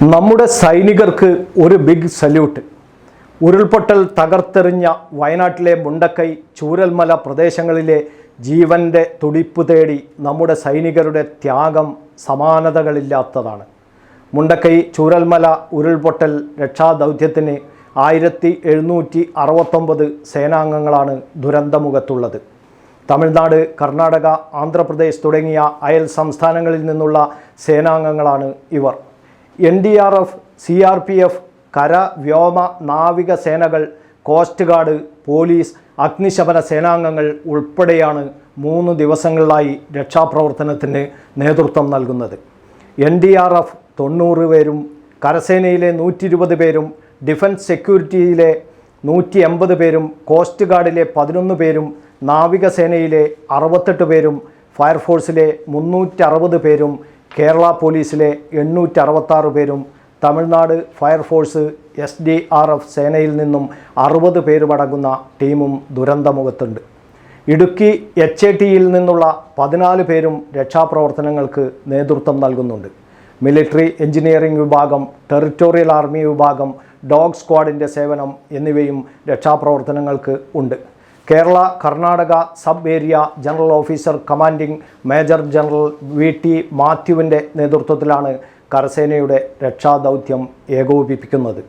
നമ്മുടെ സൈനികർക്ക് ഒരു ബിഗ് സല്യൂട്ട് ഉരുൾപൊട്ടൽ തകർത്തെറിഞ്ഞ വയനാട്ടിലെ മുണ്ടക്കൈ ചൂരൽമല പ്രദേശങ്ങളിലെ ജീവന്റെ തുടിപ്പ് തേടി നമ്മുടെ സൈനികരുടെ ത്യാഗം സമാനതകളില്ലാത്തതാണ്. മുണ്ടക്കൈ ചൂരൽമല ഉരുൾപൊട്ടൽ രക്ഷാദൗത്യത്തിന് ആയിരത്തി എഴുന്നൂറ്റി അറുപത്തൊമ്പത് സേനാംഗങ്ങളാണ് ദുരന്തമുഖത്തുള്ളത്. തമിഴ്നാട് കർണാടക ആന്ധ്രാപ്രദേശ് തുടങ്ങിയ അയൽ സംസ്ഥാനങ്ങളിൽ നിന്നുള്ള സേനാംഗങ്ങളാണ് ഇവർ. N D R F C R P F കര വ്യോമ നാവിക സേനകൾ കോസ്റ്റ് ഗാർഡ് പോലീസ് അഗ്നിശമന സേനാംഗങ്ങൾ ഉൾപ്പെടെയാണ് മൂന്ന് ദിവസങ്ങളിലായി രക്ഷാപ്രവർത്തനത്തിന് നേതൃത്വം നൽകുന്നത്. എൻ ഡി ആർ എഫ് തൊണ്ണൂറ് പേരും കരസേനയിലെ നൂറ്റി ഇരുപത് പേരും ഡിഫൻസ് സെക്യൂരിറ്റിയിലെ നൂറ്റി എൺപത് പേരും കോസ്റ്റ് ഗാർഡിലെ പതിനൊന്ന് പേരും നാവികസേനയിലെ അറുപത്തെട്ട് പേരും ഫയർഫോഴ്സിലെ മുന്നൂറ്റി അറുപത് പേരും കേരള പോലീസിലെ എണ്ണൂറ്റി അറുപത്താറ് പേരും Tamil Nadu fire force S D R F സേനയിൽ നിന്നും അറുപത് പേരുമടങ്ങുന്ന ടീമും ദുരന്തമുഖത്തുണ്ട്. ഇടുക്കി എച്ച് എ ടിയിൽ നിന്നുള്ള പതിനാല് പേരും രക്ഷാപ്രവർത്തനങ്ങൾക്ക് നേതൃത്വം നൽകുന്നുണ്ട്. മിലിറ്ററി എഞ്ചിനീയറിംഗ് വിഭാഗം ടെറിറ്റോറിയൽ ആർമി വിഭാഗം ഡോഗ് സ്ക്വാഡിന്റെ സേവനം എന്നിവയും രക്ഷാപ്രവർത്തനങ്ങൾക്ക് ഉണ്ട്. Kerala Karnataka sub area general officer commanding major general V T മാത്യുവിന്റെ നേതൃത്വത്തിലാണ് കരസേനയുടെ രക്ഷാദൗത്യം ഏകോപിപ്പിക്കുന്നത്.